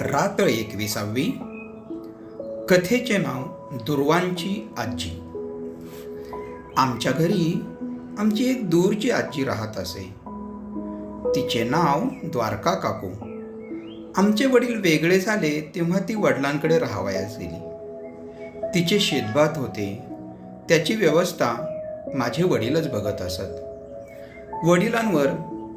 रात्र एकविसावी कथेचे नाव दुर्वांची आजी. आमच्या घरी आमची एक दूरची आजी राहत असे. तिचे नाव द्वारका काकू. आमचे वडील वेगळे झाले तेव्हा ती वडिलांकडे राहावयास गेली. तिचे शेतभात होते. त्याची व्यवस्था माझे वडीलच बघत असत. वडिलांवर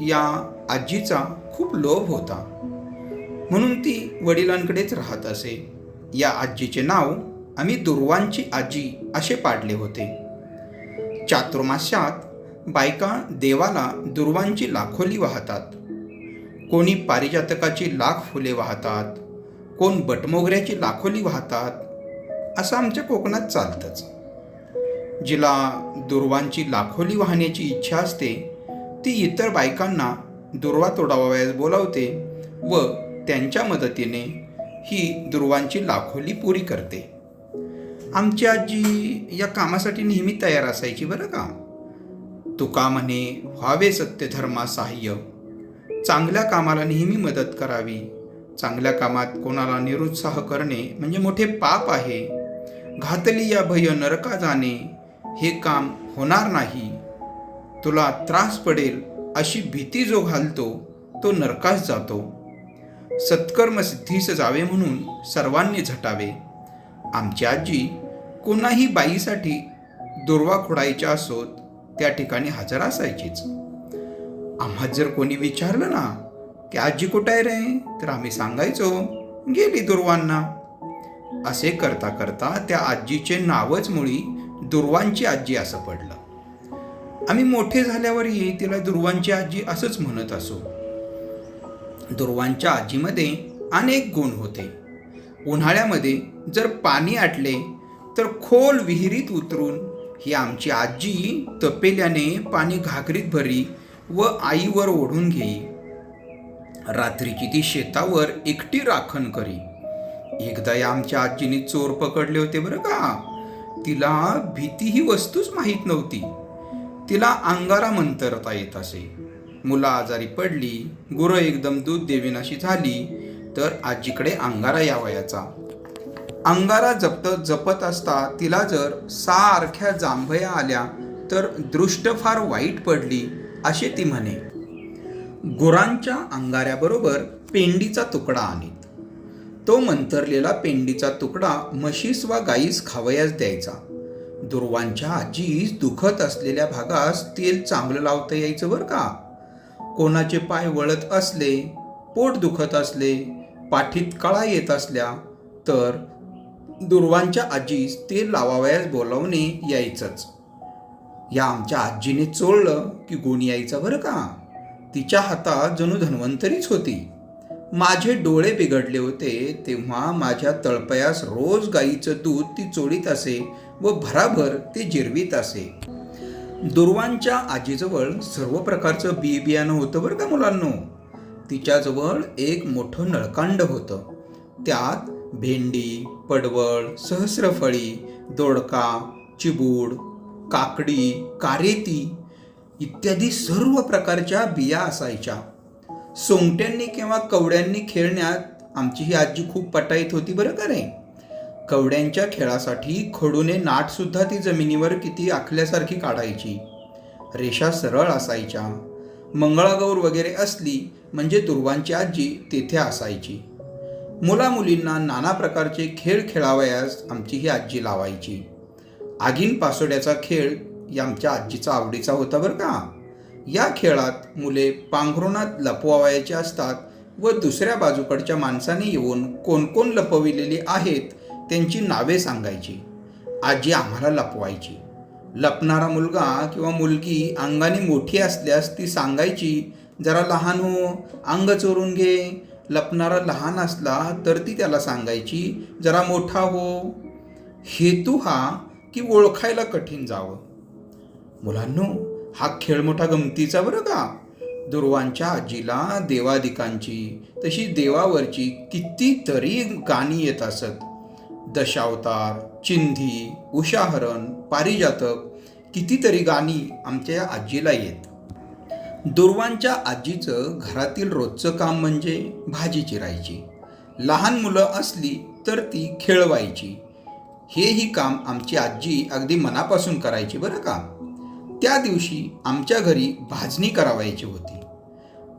या आजीचा खूप लोभ होता. म्हणून ती वडिलांकडेच राहत असे. या आजीचे नाव आम्ही दुर्वांची आजी असे पाडले होते. चातुर्मास्यात बायका देवाला दुर्वांची लाखोली वाहतात. कोणी पारिजातकाची लाख फुले वाहतात. कोण बटमोगऱ्याची लाखोली वाहतात. असं आमच्या कोकणात चालतंच. जिला दुर्वांची लाखोली वाहण्याची इच्छा असते ती इतर बायकांना दुर्वा तोडावयास बोलावते व त्यांच्या मदतीने ही दुर्वांची लाखोली पुरी करते. आमची आजी या कामासाठी नेहमी तयार असायची बरं का? तुका म्हणे व्हावे सत्यधर्मा सहाय्य चांगल्या कामाला नेहमी मदत करावी. चांगल्या कामात कोणाला निरुत्साह करणे म्हणजे मोठे पाप आहे. घातली या भय नरका जाणे हे काम होणार नाही. तुला त्रास पडेल अशी भीती जो घालतो तो नरकास जातो. सत्कर्म सिद्धीस जावे म्हणून सर्वांनी झटावे. आमची आजी कोणाही बाईसाठी दुर्वा खोडायच्या असोत त्या ठिकाणी हजर असायचीच. आम्हा जर कोणी विचारलं ना की आजी कुठं आहे रे? तर आम्ही सांगायचो गेली दुर्वांना. असे करता करता त्या आजीचे नावच मुळी दुर्वांची आजी असं पडलं. आम्ही मोठे झाल्यावरही तिला दुर्वांची आजी असंच म्हणत असो. दुर्वांच्या आजीमध्ये अनेक गुण होते. उन्हाळ्यामध्ये जर पाणी आटले तर खोल विहिरीत उतरून ही आमची आजी तपेल्याने पाणी घागरीत भरी व आईवर ओढून घेई. रात्रीची ती शेतावर एकटी राखण करी. एकदा या आमच्या आजीने चोर पकडले होते बरं का? तिला भीती ही वस्तूच माहीत नव्हती. तिला अंगारा मंतरता येत असे. मुलं आजारी पडली गुरं एकदम दूध देविनाशी झाली तर आजीकडे अंगारा यावयाचा. अंगारा जपत जपत असता तिला जर सारख्या जांभया आल्या तर दृष्ट फार वाईट पडली असे ती म्हणे. गुरांच्या अंगाऱ्याबरोबर पेंडीचा तुकडा आणीत तो मंतरलेला पेंडीचा तुकडा म्हशीस वा गाईस खावयास द्यायचा. दुर्वांच्या आजीस दुखत असलेल्या भागास तेल चांगलं लावता यायचं बरं का? कोणाचे पाय वळत असले पोट दुखत असले पाठीत कळा येत असल्या तर दुर्वांच्या आजीस ते लावावयास बोलावणे यायचंच. या आमच्या आजीने चोळलं की गुण यायचा बरं का? तिच्या हातात जणू धन्वंतरीच होती. माझे डोळे बिघडले होते तेव्हा माझ्या तळपयास रोज गाईचं दूध ती चोळीत असे व भराभर ते जिरवीत असे. दुर्वांच्या आजीजवळ सर्व प्रकारचं बी बियाणं होतं बरं का मुलांनो. तिच्याजवळ एक मोठं नळकांड होतं. त्यात भेंडी पडवळ सहस्रफळी दोडका चिबूड काकडी कारेती इत्यादी सर्व प्रकारच्या बिया असायच्या. सोंगट्यांनी किंवा कवड्यांनी खेळण्यात आमची ही आजी खूप पटाईत होती बरं का रे? कवड्यांच्या खेळासाठी खडूने नाटसुद्धा ती जमिनीवर किती आखल्यासारखी काढायची? रेषा सरळ असायच्या. मंगळागौर वगैरे असली म्हणजे दुर्वांची आजी तेथे असायची. मुलामुलींना नाना प्रकारचे खेळ खेळावयास आमची ही आजी लावायची. आगीन पासोड्याचा खेळ या आमच्या आजीचा आवडीचा होता बरं का? या खेळात मुले पांघरुणात लपवावयाचे असतात व दुसऱ्या बाजूकडच्या माणसाने येऊन कोण कोण लपविलेली आहेत त्यांची नावे सांगायची. आजी आम्हाला लपवायची. लपणारा मुलगा किंवा मुलगी अंगाने मोठी असल्यास ती सांगायची जरा लहान हो अंग चोरून घे. लपणारा लहान असला तर ती त्याला सांगायची जरा मोठा हो. हेतू हा की ओळखायला कठीण जावं. मुलांनो हा खेळ मोठा गमतीचा बरं का? दुर्वांच्या आजीला देवादिकांची तशी देवावरची कितीतरी गाणी येत असत. दशावतार चिंधी उषाहरण पारिजातक कितीतरी गाणी आमच्या या आजीला येत. दुर्वांच्या आजीचं घरातील रोजचं काम म्हणजे भाजी चिरायची. लहान मुलं असली तर ती खेळवायची. हेही काम आमची आजी अगदी मनापासून करायची बरं का? त्या दिवशी आमच्या घरी भाजणी करावायची होती.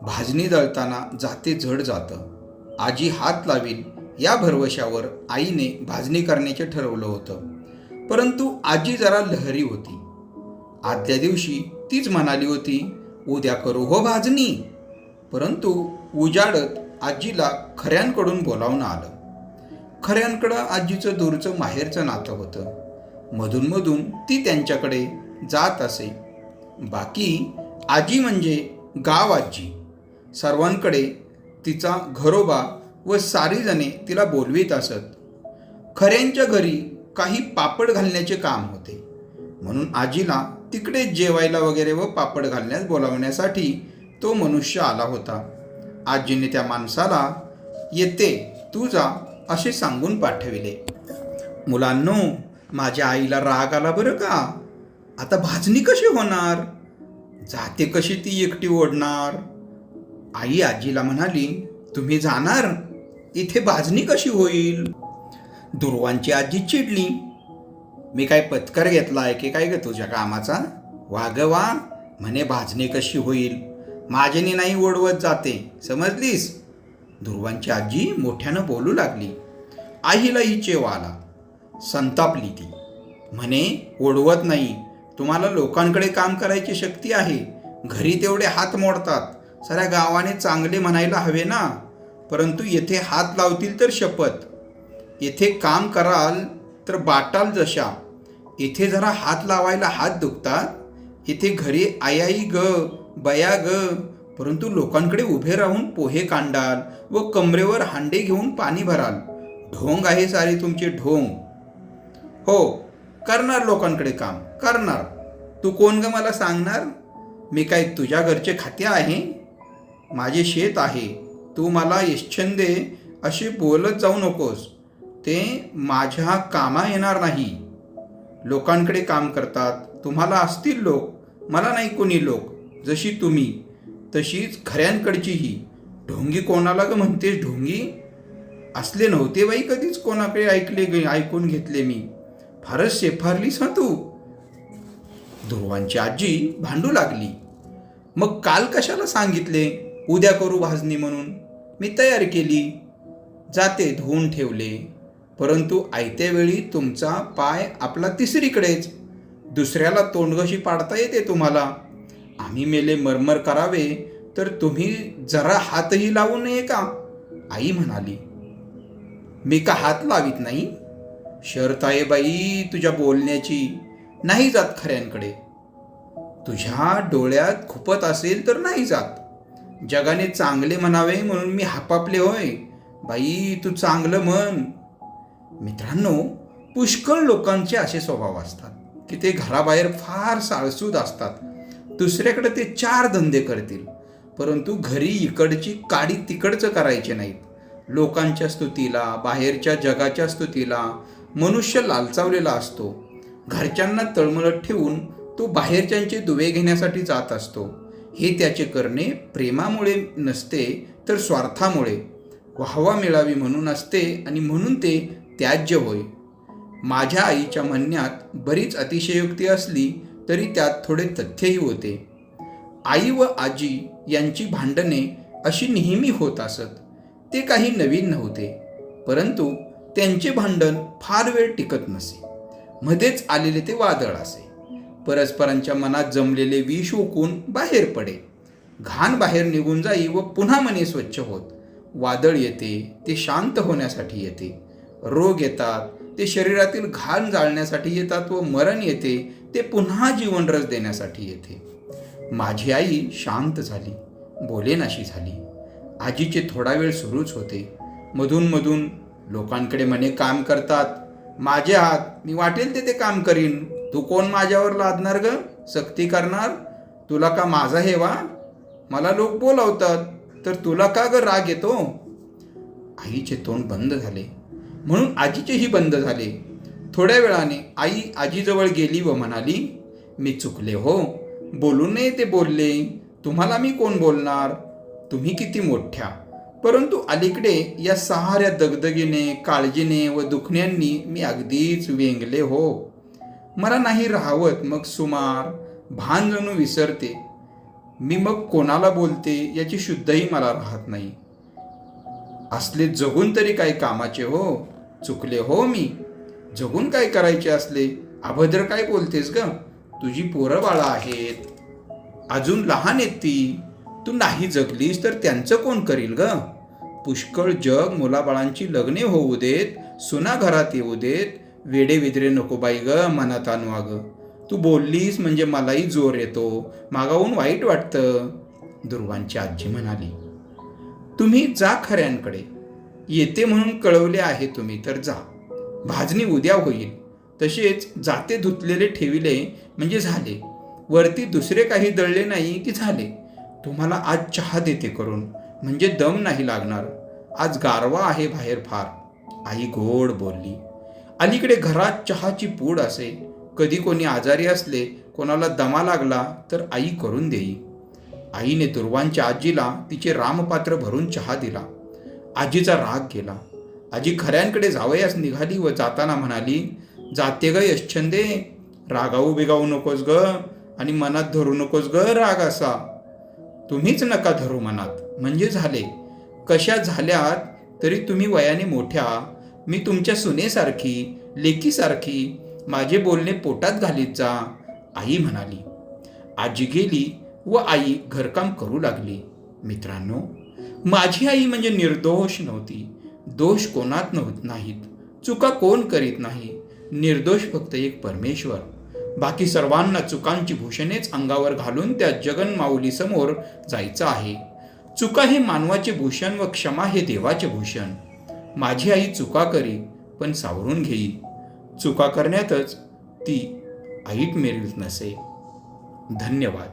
भाजणी दळताना जाते जड जातं. आजी हात लावील या भरवशावर आईने भाजणी करण्याचे ठरवलं होतं. परंतु आजी जरा लहरी होती. आदल्या दिवशी तीच म्हणाली होती उद्या करू हो भाजणी. परंतु उजाडत आजीला खऱ्यांकडून बोलावणं आलं. खऱ्यांकडं आजीचं दूरचं माहेरचं नातं होतं. मधूनमधून ती त्यांच्याकडे जात असे. बाकी आजी म्हणजे गाव आजी. सर्वांकडे तिचा घरोबा व सारीजणे तिला बोलवीत असत. खऱ्यांच्या घरी काही पापड घालण्याचे काम होते. म्हणून आजीला तिकडे जेवायला वगैरे व पापड घालण्यास बोलावण्यासाठी तो मनुष्य आला होता. आजीने त्या माणसाला येते तू जा असे सांगून पाठविले. मुलांनो माझ्या आईला राग आला बरं का? आता भाजणी कशी होणार? जाते कशी ती एकटी ओढणार? आई आजीला म्हणाली तुम्ही जाणार? इथे भाजणी कशी होईल? दुर्वांची आजी चिडली. मी काय पत्कर घेतला आहे की काय ग तुझ्या कामाचा? वा म्हणे भाजणी कशी होईल? माझ्याने नाही ओढवत जाते. समजलीस? ध्रुवांची आजी मोठ्यानं बोलू लागली. आईला ही आला संतापली ती. म्हणे ओढवत नाही. तुम्हाला लोकांकडे काम करायची शक्ती आहे. घरी तेवढे हात मोडतात. साऱ्या गावाने चांगले म्हणायला हवे ना? परंतु येथे हात लावतील तर शपथ. येथे काम कराल तर बाटाल जशा. इथे जरा हात लावायला हात दुखतात. इथे घरी आई आई ग बया ग. परंतु लोकांकडे उभे राहून पोहे कांडाल व कमरेवर हांडे घेऊन पाणी भराल. ढोंग आहे सारे तुमचे ढोंग. हो करणार लोकांकडे काम करणार. तू कोण ग मला सांगणार? मी काय तुझ्या घरचे खाते आहे? माझे शेत आहे. तू मला यश्चंदे अशी बोलत जाऊ नकोस. ते माझ्या कामा येणार नाही. लोकांकडे काम करतात. तुम्हाला असतील लोक. मला नाही कोणी लोक. जशी तुम्ही तशीच खऱ्यांकडचीही. ढोंगी कोणाला ग म्हणतेस ढोंगी? असले नव्हते बाई कधीच कोणाकडे ऐकले गे ऐकून घेतले मी. फारच शेफारलीस हा तू. ध्रुवांची आजी भांडू लागली. मग काल कशाला सांगितले? उद्या करू भाजणी म्हणून. मी तयार केली. जाते धुवून ठेवले. परंतु आयत्यावेळी तुमचा पाय आपला तिसरीकडेच. दुसऱ्याला तोंडघशी पाडता येते तुम्हाला? आम्ही मेले मरमर करावे तर तुम्ही जरा हातही लावू नये का? आई म्हणाली. मी का हात लावित नाही? शर्त आहे बाई तुझ्या बोलण्याची. नाही जात खऱ्यांकडे. तुझ्या डोळ्यात खुपत असेल तर नाही जात. जगाने चांगले म्हणावे म्हणून मी हापापले होय. बाई तू चांगलं म्हण. मित्रांनो पुष्कळ लोकांचे असे स्वभाव असतात की ते घराबाहेर फार साळसूद असतात. दुसऱ्याकडे ते चार धंदे करतील. परंतु घरी इकडची काडी तिकडचं करायचे नाहीत. लोकांच्या स्तुतीला बाहेरच्या जगाच्या स्तुतीला मनुष्य लालचावलेला असतो. घरच्यांना तळमळत ठेवून तो बाहेरच्यांचे दुवे घेण्यासाठी जात असतो. हे त्याचे करणे प्रेमामुळे नसते तर स्वार्थामुळे. व्हावा मिळावी म्हणून असते आणि म्हणून ते त्याज्य होय. माझ्या आईच्या म्हणण्यात बरीच अतिशयोक्ती असली तरी त्यात थोडे तथ्यही होते. आई व आजी यांची भांडणे अशी नेहमी होत असत. ते काही नवीन नव्हते परंतु त्यांचे भांडण फार वेळ टिकत नसे. मध्येच आलेले ते वादळ असे. परस्परांच्या मनात जमलेले विष ओकून बाहेर पडे. घाण बाहेर निघून जाई व पुन्हा मने स्वच्छ होत. वादळ येते ते शांत होण्यासाठी येते. रोग येतात ते शरीरातील घाण जाळण्यासाठी येतात व मरण येते ते पुन्हा जीवनरस देण्यासाठी येते. माझी आई शांत झाली बोलेनाशी झाली. आजीचे थोडा वेळ सुरूच होते. मधून मधून लोकांकडे मने काम करतात. माझे हात मी वाटेल ते ते काम करीन. तू कोण माझ्यावर लादणार ग? सक्ती करणार? तुला का माझा हेवा? मला लोक बोलावतात. तर तुला का ग राग येतो? आईचे तोंड बंद झाले. म्हणून आजीचेही बंद झाले. थोड्या वेळाने आई आजीजवळ गेली व म्हणाली मी चुकले हो. बोलू नये ते बोलले. तुम्हाला मी कोण बोलणार? तुम्ही किती मोठ्या. परंतु अलीकडे या सहाऱ्या दगदगीने काळजीने व दुखण्यांनी मी अगदीच वेंगले हो. मला नाही राहवत. मग सुमार भान जणू विसरते. मी मग कोणाला बोलते याची शुद्धही मला राहत नाही. असले जगून तरी काय कामाचे हो. चुकले हो मी. जगून काय करायचे असले? अभद्र काय बोलतेस ग? तुझी पोरं बाळा आहेत. अजून लहान आहेत ती. तू नाही जगलीस तर त्यांचं कोण करील ग? पुष्कळ जग मुलाबाळांची लग्ने होऊ देत सुना घरात येऊ देत वेडे विद्रे नको बाई ग मनात आणू अगं तू बोललीस म्हणजे मलाही जोर येतो. मागाहून वाईट वाटतं. दुर्वांची आजी म्हणाली तुम्ही जा खऱ्यांकडे. येते म्हणून कळवले आहे तुम्ही तर जा. भाजणी उद्या होईल. तसेच जाते धुतलेले ठेविले म्हणजे झाले. वरती दुसरे काही दळले नाही की झाले. तुम्हाला आज चहा देते करून. म्हणजे दम नाही लागणार. आज गारवा आहे बाहेर फार. आई गोड बोलली अलीकडे घरात चहाची पूड असे. कधी कोणी आजारी असले कोणाला दमा लागला तर आई करून देई. आईने दुर्वांच्या आजीला तिचे रामपात्र भरून चहा दिला. आजीचा राग गेला आजी खऱ्यांकडे जावयास निघाली व जाताना म्हणाली जाते ग यश्छंदे रागावू बिगावू नकोस ग आणि मनात धरू नकोस ग राग असा. तुम्हीच नका धरू मनात. म्हणजे झाले. कशा झाल्यात तरी तुम्ही वयाने मोठ्या. मी तुमच्या सुनेसारखी लेकीसारखी माझे बोलणे पोटात घालीत जा आई म्हणाली. आजी गेली व आई घरकाम करू लागली. मित्रांनो माझी आई म्हणजे निर्दोष नव्हती. दोष कोणात नव्हत नाहीत. चुका कोण करीत नाही? निर्दोष फक्त एक परमेश्वर. बाकी सर्वांना चुकांची भूषणेच अंगावर घालून त्या जगनमाऊलीसमोर जायचं आहे. चुका हे मानवाचे भूषण व क्षमा हे देवाचे भूषण. माझी आई चुका करी पण सावरून घेई. चुका करण्यातच ती ऐट मेरीत नसे. धन्यवाद.